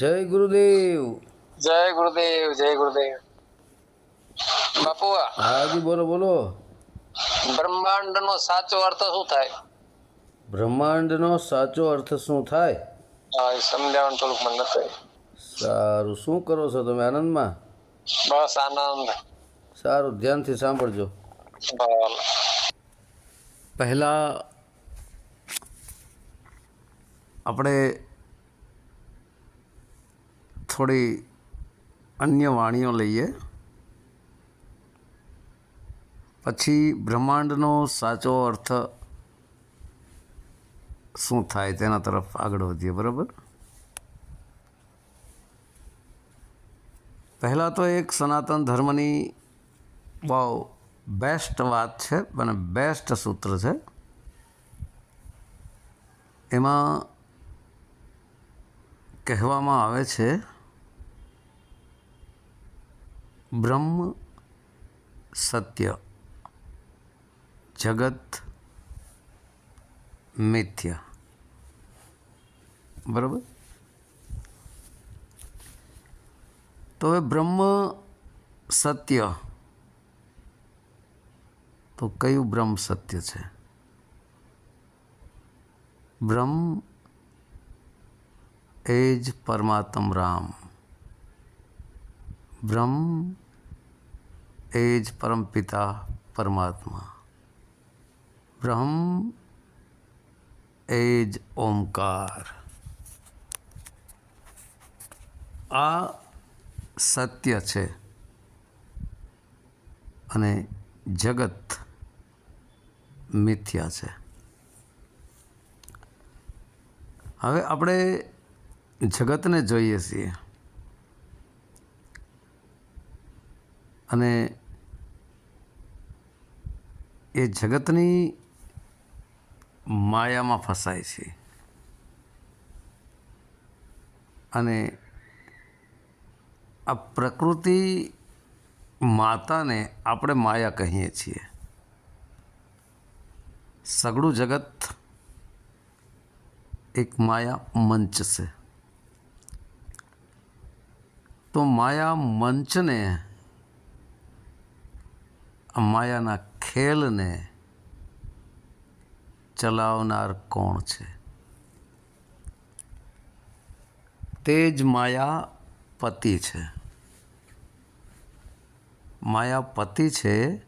જય ગુરુદેવ. જય ગુરુદેવ જય ગુરુદેવ. બાપુ હાજી બોલો બોલો. બ્રહ્માંડ નો સાચો અર્થ શું થાય? બ્રહ્માંડનો સાચો અર્થ શું થાય? હા સમજાવવાનું થોડુંક મને નથી. સારું શું કરો છો તમે આનંદમાં? બસ આનંદ. સારું ધ્યાનથી સાંભળજો. પહેલાં આપણે થોડી અન્ય વાણીઓ લઈએ. પછી બ્રહ્માંડનો સાચો અર્થ શું થાય તેના તરફ આગળ વધીએ, બરાબર? પહેલાં તો એક સનાતન ધર્મની બહુ બેસ્ટ વાત છે અને બેસ્ટ સૂત્ર છે. એમાં કહેવામાં આવે છે બ્રહ્મ, સત્ય, જગત, મિથ્ય. બરાબર? તો હવે બ્રહ્મ, સત્ય. તો કયું બ્રહ્મ, સત્ય છે? બ્રહ્મ એ જ પરમાત્મ રામ. બ્રહ્મ એ જ પરમપિતા પરમાત્મા. બ્રહ્મ એ જ ઓમકાર. આ સત્ય છે અને જગત મિથ્યા છે. હવે આપણે જગતને જોઈએ છીએ. અને એ જગતની માયામાં ફસાય છે. અને આ પ્રકૃતિ માતાને આપણે માયા કહીએ છીએ. સગળું જગત એક માયા મંચ છે. તો માયા મંચને માયાના ખેલને ચલાવનાર કોણ છે? તે જ માયા પતિ છે. માયા પતિ છે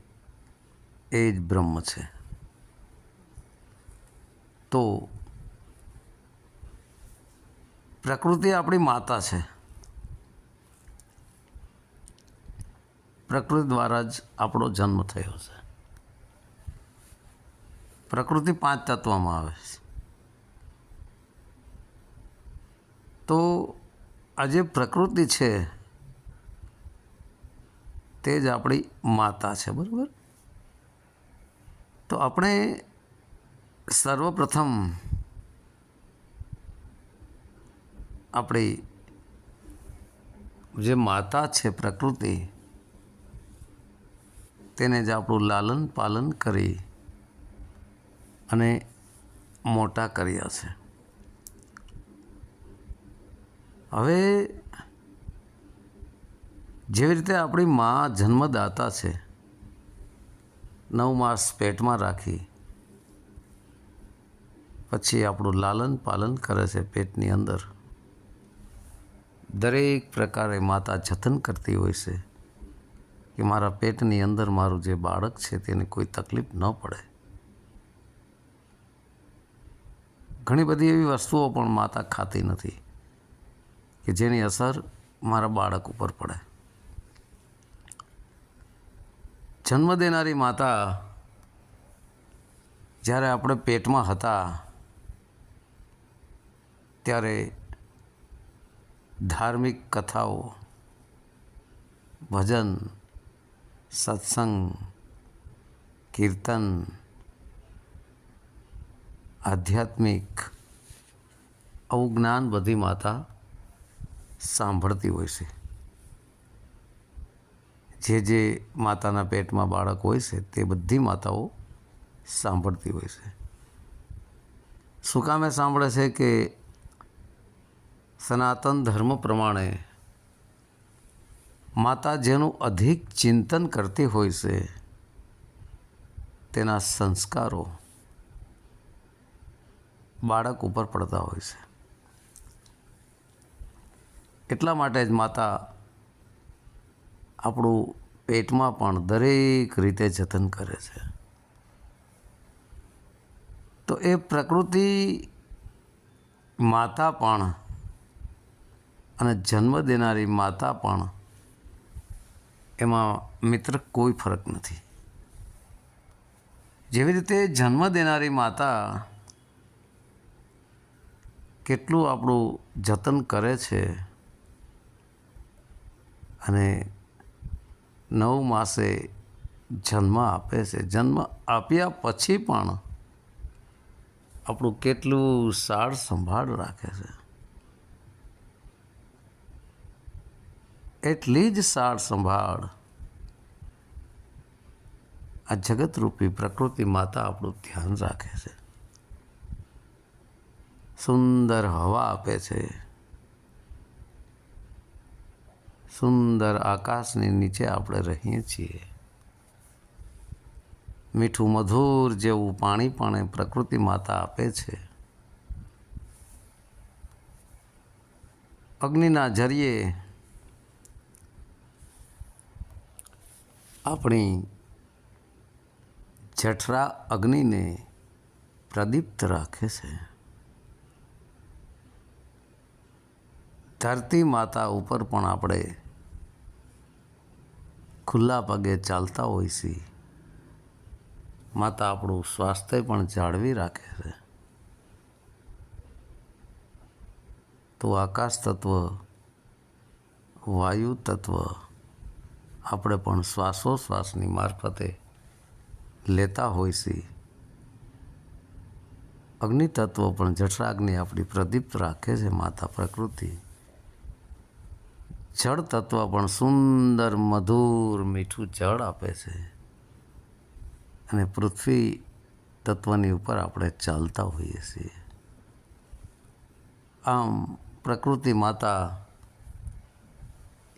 એ જ બ્રહ્મ છે. તો પ્રકૃતિ આપણી માતા છે. પ્રકૃતિ દ્વારા જ આપણો જન્મ થયો છે. પ્રકૃતિ પાંચ તત્વમાં આવે છે. તો આ જે પ્રકૃતિ છે, તે જ આપણી માતા છે, બરાબર? તો આપણે સર્વપ્રથમ આપણી જે માતા છે પ્રકૃતિ, તેને જ આપણું લાલન પાલન કરી અને મોટા કર્યા છે. હવે જેવી રીતે આપણી મા જન્મદાતા છે, નવ માસ પેટમાં રાખી, પછી આપણું લાલન પાલન કરે છે પેટની અંદર, દરેક પ્રકારે માતા જતન કરતી હોય છે કે મારા પેટની અંદર મારું જે બાળક છે તેને કોઈ તકલીફ ન પડે. ઘણી બધી એવી વસ્તુઓ પણ માતા ખાતી નથી કે જેની અસર મારા બાળક ઉપર પડે. જન્મ દેનારી માતા જ્યારે આપણે પેટમાં હતા ત્યારે ધાર્મિક કથાઓ, ભજન, સત્સંગ, કીર્તન આધ્યાત્મિક આવું જ્ઞાન બધી માતા સાંભળતી હોય છે. જે જે માતાના પેટમાં બાળક હોય છે, તે બધી માતાઓ સાંભળતી હોય છે. શું કામે સાંભળે છે કે સનાતન ધર્મ પ્રમાણે માતા જેનું અધિક ચિંતન કરતી હોય છે, તેના સંસ્કારો બાળક ઉપર પડતા હોય છે. એટલા માટે જ માતા આપણું પેટમાં પણ દરેક રીતે જતન કરે છે. તો એ પ્રકૃતિ માતા પણ અને જન્મ દેનારી માતા પણ એમાં મિત્ર કોઈ ફરક નથી. જેવી રીતે જન્મ દેનારી માતા કેટલું આપણું જતન કરે છે અને નવ માસે જન્મ આપે છે. જન્મ આપ્યા પછી પણ આપણું કેટલું સાર સંભાળ રાખે છે. એટલી જ સાર સંભાળ આ જગતરૂપી પ્રકૃતિ માતા આપણું ધ્યાન રાખે છે. સુંદર હવા આપે છે. સુંદર આકાશની નીચે આપણે રહીએ છીએ. મીઠું મધુર જેવું પાણી પણ પ્રકૃતિ માતા આપે છે. અગ્નિના જરીએ આપણી જઠરા અગ્નિને પ્રદીપ્ત રાખે છે. ધરતી માતા ઉપર પણ આપણે ખુલ્લા પગે ચાલતા હોય છે માતા આપણું સ્વાસ્થ્ય પણ જાળવી રાખે છે. તો આકાશ તત્વ, વાયુ તત્વ આપણે પણ શ્વાસોશ્વાસની મારફતે લેતા હોય છે અગ્નિ તત્વ પણ જઠરાગ્નિ આપણી પ્રદીપ્ત રાખે છે માતા પ્રકૃતિ. જળ તત્વ પણ સુંદર, મધુર, મીઠું જળ આપે છે. અને પૃથ્વી તત્વની ઉપર આપણે ચાલતા હોઈએ છીએ. આમ પ્રકૃતિ માતા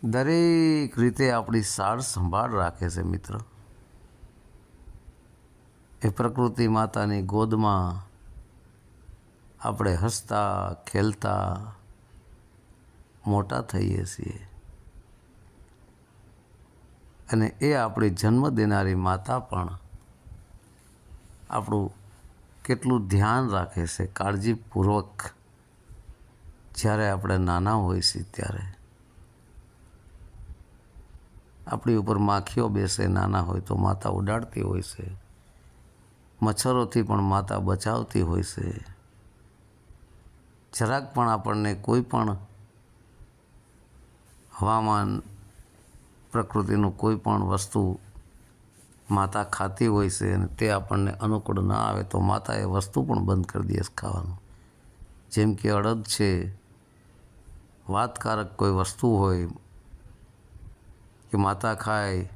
દરેક રીતે આપણી સાર સંભાળ રાખે છે મિત્ર. એ પ્રકૃતિ માતાની ગોદમાં આપણે હસતા, ખેલતા મોટા થઈએ છીએ. અને એ આપણી જન્મ દેનારી માતા પણ આપણું કેટલું ધ્યાન રાખે છે, કાળજીપૂર્વક. જ્યારે આપણે નાના હોઈએ છીએ ત્યારે. આપણી ઉપર માખીઓ બેસે, નાના હોય તો માતા ઉડાડતી હોય છે. મચ્છરોથી પણ માતા બચાવતી હોય છે. જરાક પણ આપણને કોઈ પણ હવામાન પ્રકૃતિનું કોઈ પણ વસ્તુ માતા ખાતી હોય છે અને તે આપણને અનુકૂળ ના આવે, તો માતા એ વસ્તુ પણ બંધ કરી દે ખાવાનું. જેમ કે અડદ છે, વાતકારક કોઈ વસ્તુ હોય કે માતા ખાય,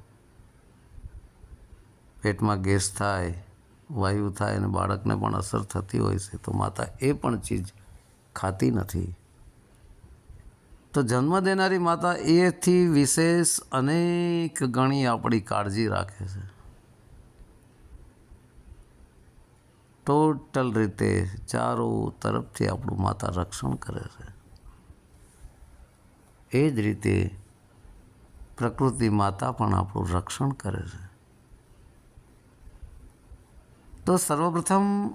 પેટમાં ગેસ થાય, વાયુ થાય અને બાળકને પણ અસર થતી હોય છે, તો માતા એ પણ ચીજ ખાતી નથી. તો જન્મ દેનારી માતા એથી વિશેષ અનેક ગણી આપણી કાળજી રાખે છે. ટોટલ રીતે ચારો તરફથી આપણું માતા રક્ષણ કરે છે. એ જ રીતે પ્રકૃતિ માતા પણ આપણું રક્ષણ કરે છે. તો સર્વપ્રથમ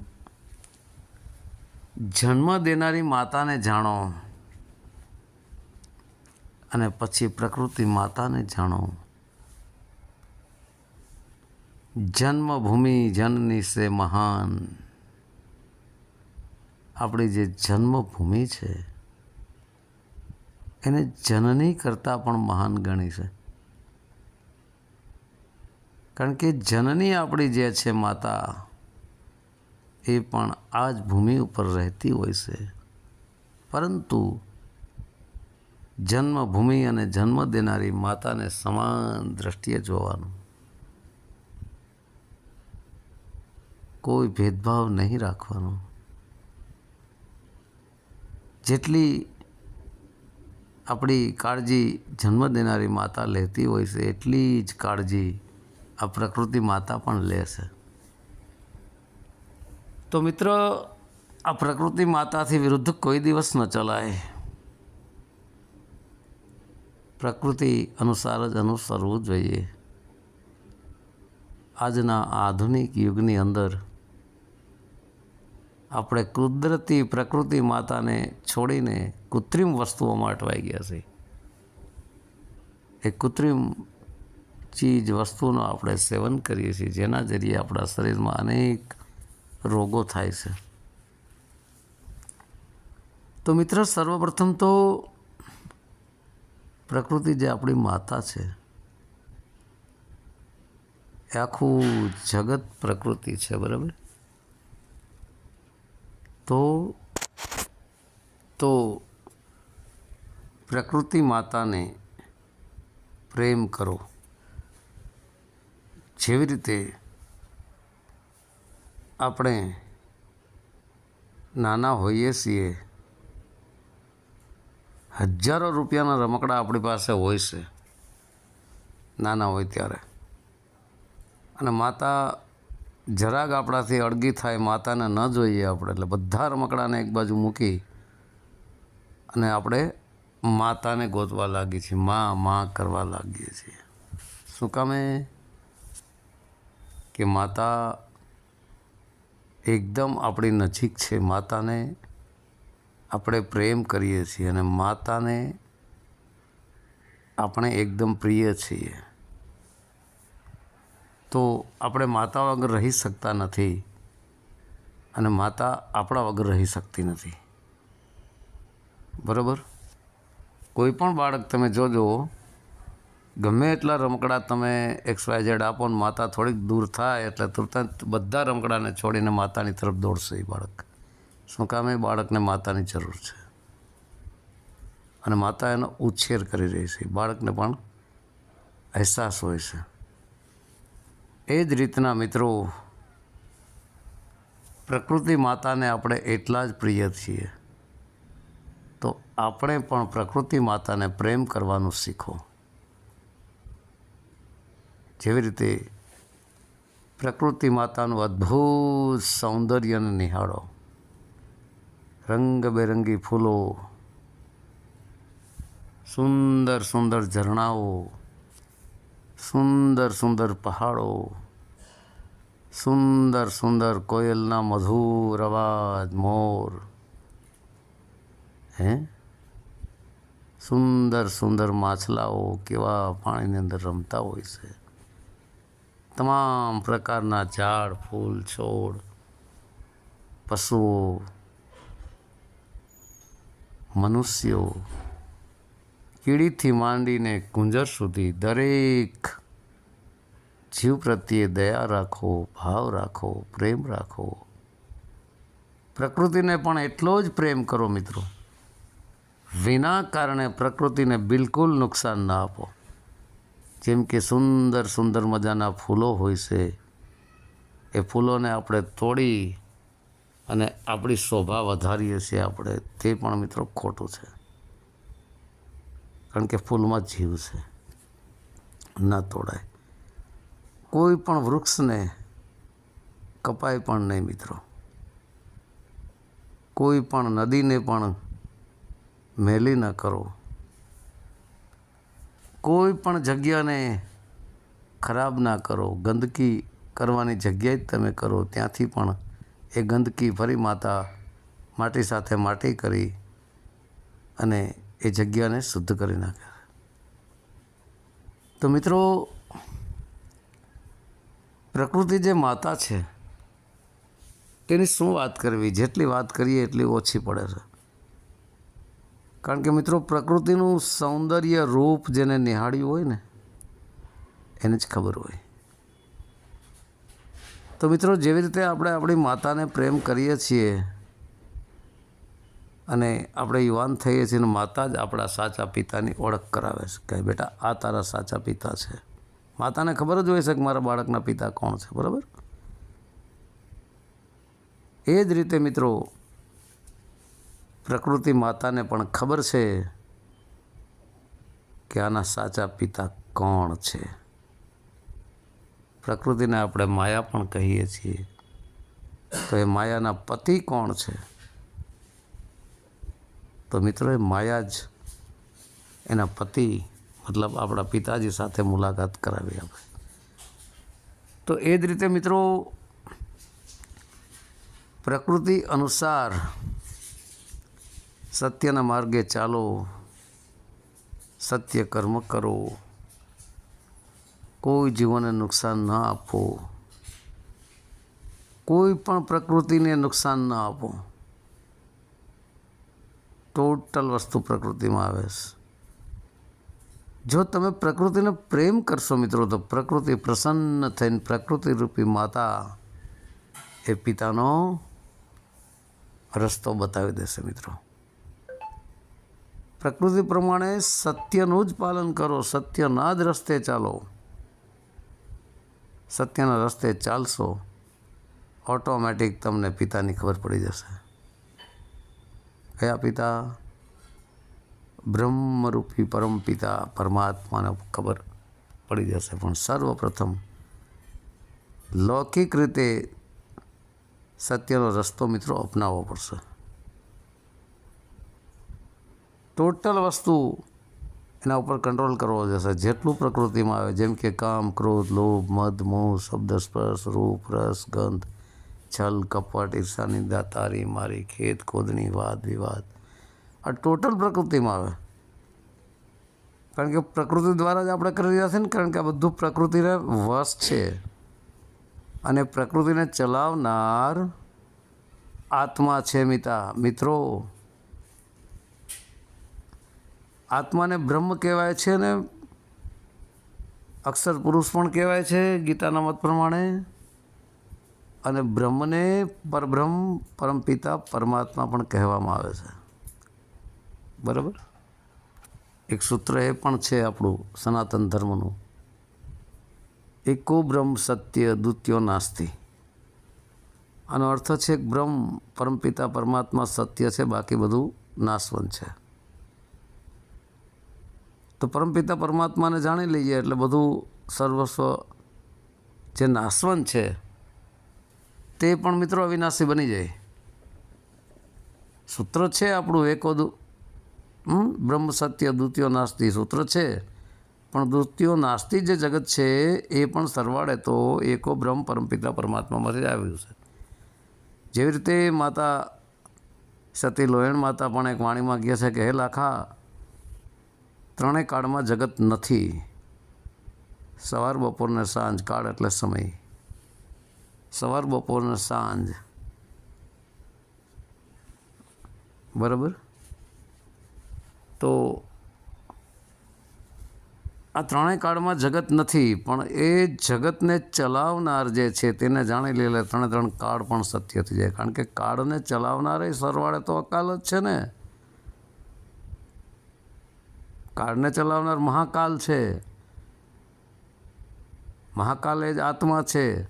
જન્મ દેનારી માતાને જાણો. અને પછી પ્રકૃતિ માતાને જાણો જન્મભૂમિ જનની સે મહાન. આપણી જે જન્મભૂમિ છે, એને જનની કરતાં પણ મહાન ગણી છે. કારણ કે જનની આપણી જે છે માતા, એ પણ આ જ ભૂમિ ઉપર રહેતી હોય છે. પરંતુ જન્મભૂમિ અને જન્મ દેનારી માતાને સમાન દ્રષ્ટિએ જોવાનું. કોઈ ભેદભાવ નહીં રાખવાનો. જેટલી આપણી કાળજી જન્મ દેનારી માતા લેતી હોય છે, એટલી જ કાળજી આ પ્રકૃતિ માતા પણ લે છે. તો મિત્ર, આ પ્રકૃતિ માતાથી વિરુદ્ધ કોઈ દિવસ ન ચલાય. પ્રકૃતિ અનુસાર જ અનુસરવું જોઈએ. આજના આધુનિક યુગની અંદર આપણે કુદરતી પ્રકૃતિ માતાને છોડીને કૃત્રિમ વસ્તુઓમાં અટવાઈ ગયા છે. એ કૃત્રિમ ચીજ વસ્તુનો આપણે સેવન કરીએ છીએ, જેના જરીએ આપણા શરીરમાં અનેક રોગો થાય છે. તો મિત્ર, સર્વપ્રથમ તો પ્રકૃતિ જે આપણી માતા છે, એ આખું જગત પ્રકૃતિ છે, બરાબર? તો તો પ્રકૃતિ માતાને પ્રેમ કરો. જેવી રીતે આપણે નાના હોઈએ છીએ હજારો રૂપિયાના રમકડા આપણી પાસે હોય છે. નાના હોય ત્યારે. અને માતા જરાક આપણાથી અળગી થાય, માતાને ન જોઈએ આપણે. એટલે બધા રમકડાને એક બાજુ મૂકી અને આપણે માતાને ગોતવા લાગીએ છીએ. માં માં કરવા લાગીએ છીએ. શું કામે કે માતા એકદમ આપણી નજીક છે. માતાને આપણે પ્રેમ કરીએ છીએ અને માતાને આપણે એકદમ પ્રિય છીએ. તો આપણે માતા વગર રહી શકતા નથી અને માતા આપણા વગર રહી શકતી નથી. બરાબર? કોઈ પણ બાળક તમે જોજો ગમે એટલા રમકડા તમે એક્સ વાય ઝેડ આપો ને માતા થોડીક દૂર થાય એટલે તુરત બધા રમકડાને છોડીને માતાની તરફ દોડશે એ બાળક. શું કામ બાળકને માતાની જરૂર છે. અને માતા એનો ઉછેર કરી રહી છે. બાળકને પણ અહેસાસ હોય છે. એ જ રીતના મિત્રો, પ્રકૃતિ માતાને આપણે એટલા જ પ્રિય છીએ. તો આપણે પણ પ્રકૃતિ માતાને પ્રેમ કરવાનું શીખો. જેવી રીતે પ્રકૃતિ માતાનું અદ્ભુત સૌંદર્યને નિહાળો. રંગબેરંગી ફૂલો, સુંદર સુંદર ઝરણાઓ, સુંદર સુંદર પહાડો, સુંદર સુંદર કોયલના મધુર અવાજ, મોર, હે? સુંદર સુંદર માછલાઓ કેવા પાણીની અંદર રમતા હોય છે. તમામ પ્રકારના ઝાડ, ફૂલ, છોડ, પશુઓ મનુષ્યો કીડીથી માંડીને કુંજર સુધી દરેક જીવ પ્રત્યે દયા રાખો, ભાવ રાખો, પ્રેમ રાખો. પ્રકૃતિને પણ એટલો જ પ્રેમ કરો મિત્રો. વિના કારણે પ્રકૃતિને બિલકુલ નુકસાન ના આપો. જેમ કે સુંદર સુંદર મજાના ફૂલો હોય છે, એ ફૂલોને આપણે તોડી અને આપણી શોભા વધારીએ છીએ આપણે, તે પણ મિત્રો ખોટું છે. કારણ કે ફૂલમાં જીવ છે. ન તોડાય. કોઈ પણ વૃક્ષને કપાય પણ નહીં મિત્રો. કોઈ પણ નદીને પણ મેલી ન કરો. કોઈ પણ જગ્યાને ખરાબ ના કરો. ગંદકી કરવાની જગ્યાએ જ તમે કરો. ત્યાંથી પણ એ ગંદકી ફરી માતા માટી સાથે માટી કરી અને એ જગ્યાને શુદ્ધ કરી નાખે તો મિત્રો, પ્રકૃતિ જે માતા છે, તેની શું વાત કરવી? જેટલી વાત કરીએ એટલી ઓછી પડે છે. કારણ કે મિત્રો, પ્રકૃતિનું સૌંદર્ય રૂપ જેને નિહાળ્યું હોય ને, એને જ ખબર હોય. તો મિત્રો, જેવી રીતે આપણે આપણી માતાને પ્રેમ કરીએ છીએ અને આપણે યુવાન થઈએ છીએ અને માતા જ આપણા સાચા પિતાની ઓળખ કરાવે છે. કે બેટા, આ તારા સાચા પિતા છે. માતાને ખબર જ હોય છે કે મારા બાળકના પિતા કોણ છે, બરાબર? એ જ રીતે મિત્રો, પ્રકૃતિ માતાને પણ ખબર છે કે આના સાચા પિતા કોણ છે. પ્રકૃતિને આપણે માયા પણ કહીએ છીએ. તો એ માયાના પતિ કોણ છે? તો મિત્રો, એ માયા જ એના પતિ, મતલબ આપણા પિતાજી સાથે મુલાકાત કરાવી આપણે. તો એ જ રીતે મિત્રો, પ્રકૃતિ અનુસાર સત્યના માર્ગે ચાલો, સત્ય કર્મ કરો. કોઈ જીવનને નુકસાન ન આપો. કોઈ પણ પ્રકૃતિને નુકસાન ન આપો. ટોટલ વસ્તુ પ્રકૃતિમાં આવે છે. જો તમે પ્રકૃતિને પ્રેમ કરશો મિત્રો, તો પ્રકૃતિ પ્રસન્ન થઈને પ્રકૃતિ રૂપી માતા એ પિતાનો રસ્તો બતાવી દેશે મિત્રો. પ્રકૃતિ પ્રમાણે સત્યનું જ પાલન કરો, સત્યના જ રસ્તે ચાલો. સત્યના રસ્તે ચાલશો ઓટોમેટિક તમને પિતાની ખબર પડી જશે. કયા પિતા? બ્રહ્મરૂપી પરમ પિતા પરમાત્માને ખબર પડી જશે. પણ સર્વપ્રથમ લૌકિક રીતે સત્યનો રસ્તો મિત્રો અપનાવવો પડશે. ટોટલ વસ્તુ એના ઉપર કંટ્રોલ કરવો જશે. જેટલું પ્રકૃતિમાં આવે, જેમ કે કામ, ક્રોધ, લોભ, મદ, મોહ, શબ્દ, સ્પર્શ, રૂપ, રસ, ગંધ, છલ, કપટ ઈર્ષાનિંદા તારી, મારી ખેત ખોદણી, વાદ, વિવાદ. આ ટોટલ પ્રકૃતિમાં આવે. કારણ કે પ્રકૃતિ દ્વારા જ આપણે કરી રહ્યા છીએ ને, કારણ કે આ બધું પ્રકૃતિને વશ છે. અને પ્રકૃતિને ચલાવનાર આત્મા છે મિતા. મિત્રો આત્માને બ્રહ્મ કહેવાય છે ને, અક્ષર પુરુષ પણ કહેવાય છે, ગીતાના મત પ્રમાણે. અને બ્રહ્મને પરબ્રહ્મ, પરમપિતા, પરમાત્મા પણ કહેવામાં આવે છે. બરાબર? એક સૂત્ર એ પણ છે આપણું, સનાતન ધર્મનું. એકો બ્રહ્મ સત્ય દ્વિતીયો નાસ્તી. આનો અર્થ છે બ્રહ્મ, પરમપિતા, પરમાત્મા સત્ય છે, બાકી બધું નાશવંત છે. તો પરમપિતા પરમાત્માને જાણી લઈએ એટલે બધું સર્વસ્વ જે નાશવંત છે, તે પણ મિત્રો અવિનાશી બની જાય. સૂત્ર છે આપણું એકોદું હમ? બ્રહ્મ, સત્ય, દ્વિતીયો, નાસ્તી સૂત્ર છે. પણ દ્વિતીયો, નાસ્તી જે જગત છે, એ પણ સરવાળે તો એકો બ્રહ્મ પરમપિતા પરમાત્મામાંથી જ આવ્યું છે. જેવી રીતે માતા સતી લોયણ માતા પણ એક વાણીમાં કહે છે કે, હે લાખા ત્રણેય કાળમાં જગત નથી. સવાર બપોરને સાંજ. કાળ એટલે સમય. સવાર બપોરને સાંજ. બરાબર? તો આ ત્રણેય કાળમાં જગત નથી, પણ એ જગતને ચલાવનાર જે છે તેને જાણી લે ત્રણે ત્રણ કાળ પણ સત્ય થઈ જાય. કારણ કે કાળને ચલાવનારે સરવાળે તો અકાલ જ છે ને. કાળને ચલાવનાર મહાકાલ છે. મહાકાલ એ જ આત્મા છે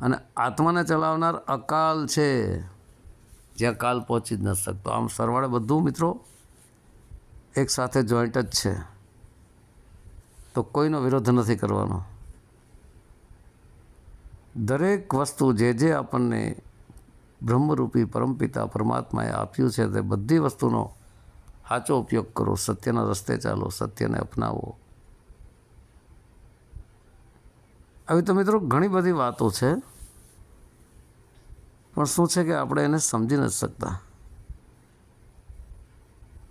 અને આત્માને ચલાવનાર અકાલ છે. જ્યાં કાલ પહોંચી જ ન શકતો. આમ સરવાળે બધું મિત્રો એક સાથે જોઈન્ટ જ છે. તો કોઈનો વિરોધ નથી કરવાનો. દરેક વસ્તુ જે જે આપણને બ્રહ્મરૂપી પરમપિતા પરમાત્માએ આપ્યું છે તે બધી વસ્તુનો સાચો ઉપયોગ કરો, સત્યના રસ્તે ચાલો, સત્યને અપનાવો. આવી તો મિત્રો ઘણી બધી વાતો છે, પણ શું છે કે આપણે એને સમજી નથી શકતા.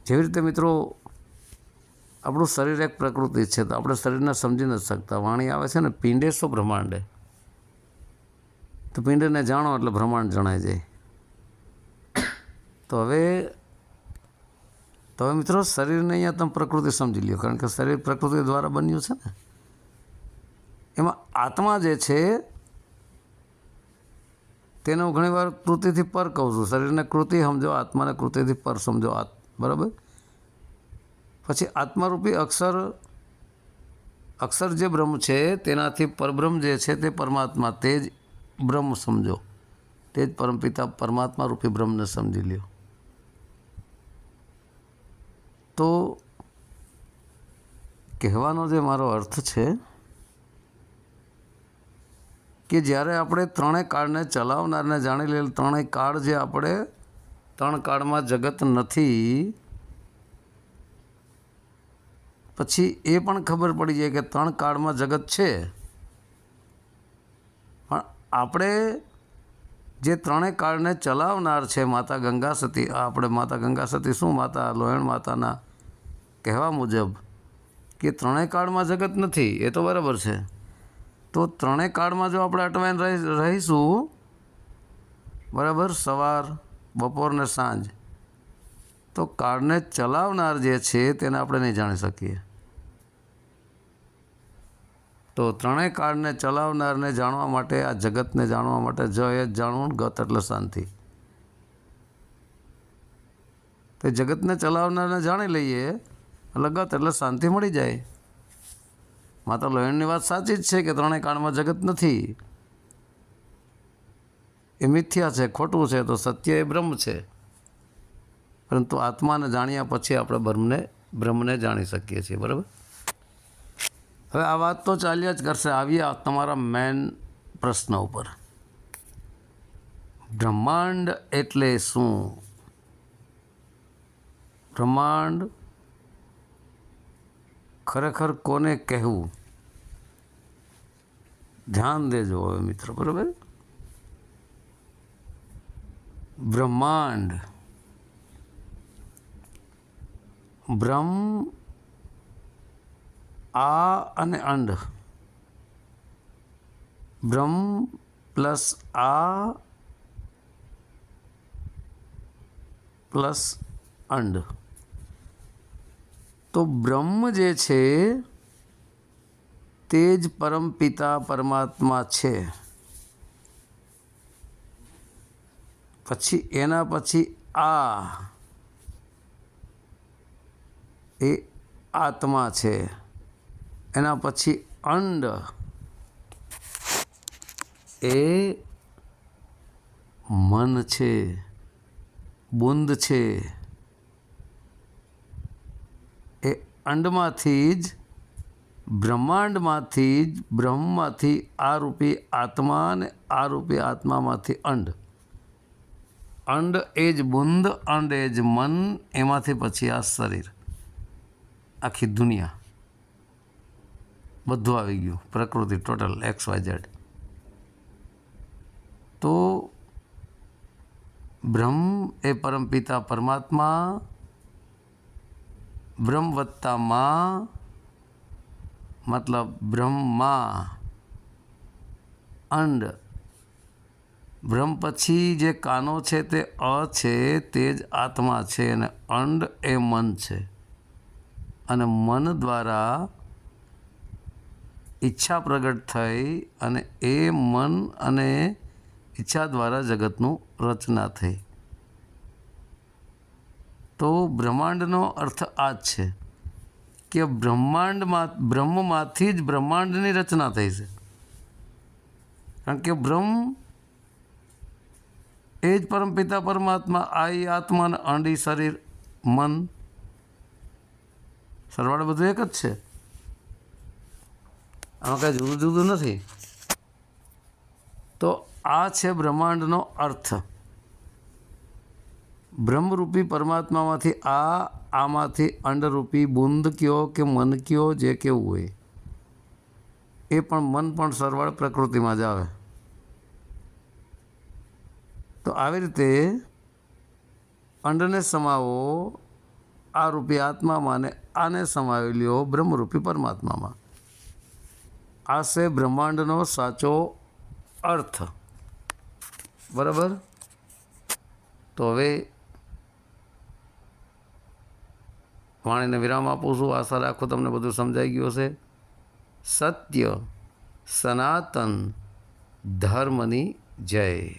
જેવી રીતે મિત્રો આપણું શરીર એક પ્રકૃતિ છે, તો આપણે શરીરને સમજી નથી શકતા. વાણી આવે છે ને, પિંડે શું બ્રહ્માંડે? તો પિંડને જાણો એટલે બ્રહ્માંડ જણાય જાય. તો હવે તો હવે મિત્રો શરીરને અહીંયા તમે પ્રકૃતિ સમજી લ્યો, કારણ કે શરીર પ્રકૃતિ દ્વારા બન્યું છે ને. એમાં આત્મા જે છે, તેને હું ઘણીવાર કૃતિથી પર કહું છું. શરીરને કૃતિ સમજો, આત્માને કૃતિથી પર સમજો. આત બરાબર? પછી આત્મારૂપી અક્ષર અક્ષર જે બ્રહ્મ છે, તેનાથી પરબ્રહ્મ જે છે તે પરમાત્મા. તે જ બ્રહ્મ સમજો. તે જ પરમપિતા પરમાત્મા રૂપી બ્રહ્મને સમજી લ્યો. તો કહેવાનો જે મારો અર્થ છે કે જ્યારે આપણે ત્રણેય કાળને ચલાવનારને જાણી લે ત્રણેય કાળ જે આપણે ત્રણ કાળમાં જગત નથી, પછી એ પણ ખબર પડી જાય કે ત્રણ કાળમાં જગત છે. પણ આપણે જે ત્રણેય કાળને ચલાવનાર છે માતા ગંગા સતી આપણે માતા ગંગા સતી શું માતા? લોહેણ માતાના કહેવા મુજબ કે ત્રણેય કાળમાં જગત નથી, એ તો બરાબર છે. તો ત્રણેય કાળમાં જો આપણે અટવાઈને રહી, રહીશું, બરાબર સવાર, બપોર ને સાંજ, તો કાળને ચલાવનાર જે છે તેને આપણે નહીં જાણી શકીએ. તો ત્રણેય કાળને ચલાવનારને જાણવા માટે, આ જગતને જાણવા માટે જ એ જાણવું ગત એટલે શાંતિ. તો જગતને ચલાવનારને જાણી લઈએ, એટલે ગત એટલે શાંતિ મળી જાય. માતા લોહીણની વાત સાચી જ છે કે ત્રણેય કાળમાં જગત નથી. એ મિથ્યા છે, ખોટું છે, તો સત્ય એ બ્રહ્મ છે. પરંતુ આત્માને જાણ્યા પછી આપણે બ્રહ્મને બ્રહ્મને જાણી શકીએ છીએ, બરાબર? હવે આ વાત તો ચાલ્યા જ કરશે આવીએ આ તમારા મેન પ્રશ્ન ઉપર બ્રહ્માંડ એટલે શું બ્રહ્માંડ ખરેખર કોને કહેવું ધ્યાન દેજો હવે મિત્રો બરાબર બ્રહ્માંડ બ્રહ્મ આ અને અંડ. બ્રહ્મ પ્લસ આ પ્લસ અંડ. તો બ્રહ્મ જે છે, તે જ પરમપિતા પરમાત્મા છે. પછી એના પછી આ. એ આત્મા છે. એના પછી અંડ. એ મન છે, બુંદ છે. એ અંડમાંથી જ, બ્રહ્માંડમાંથી જ, બ્રહ્મમાંથી આ રૂપી આત્મા અને આ રૂપી આત્મામાંથી અંડ. અંડ એ જ બુંદ, અંડ એ જ મન, એમાંથી પછી આ શરીર. આખી દુનિયા. બધું આવી ગયું. પ્રકૃતિ ટોટલ એક્સ વાય તો બ્રહ્મ એ પરમપિતા પરમાત્મા, બ્રહ્મ મતલબ બ્રહ્મા અંડ બ્રહ્મ પછી જે કાનો છે તે અ છે, તે જ આત્મા છે અને અંડ એ મન છે. અને મન દ્વારા ઈચ્છા પ્રગટ થઈ અને એ મન અને ઈચ્છા દ્વારા જગતનું રચના થઈ. તો બ્રહ્માંડનો અર્થ આ જ છે કે બ્રહ્માંડમાં બ્રહ્મમાંથી જ બ્રહ્માંડની રચના થઈ છે. કારણ કે બ્રહ્મ એ જ પરમપિતા પરમાત્મા આ ઈ આત્મા અને અંડી, શરીર, મન. સરવાળે બધું એક જ છે. આમાં કાંઈ જુદું જુદું નથી. તો આ છે બ્રહ્માંડનો અર્થ. બ્રહ્મરૂપી પરમાત્મામાંથી આ, આમાંથી અંડરૂપી બુંદ કયો કે મન કયો જે કેવું હોય. એ પણ મન પણ સરવાળ પ્રકૃતિમાં જ આવે. તો આવી રીતે અંડને સમાવો, આ રૂપી આત્મામાં ને આને સમાવી લ્યો બ્રહ્મરૂપી પરમાત્મામાં. આ છે બ્રહ્માંડનો સાચો અર્થ. બરાબર? તો હવે વાણીને વિરામ આપું છું. આશા રાખું તમને બધું સમજાઈ ગયું હશે. સત્ય, સનાતન, ધર્મની જય.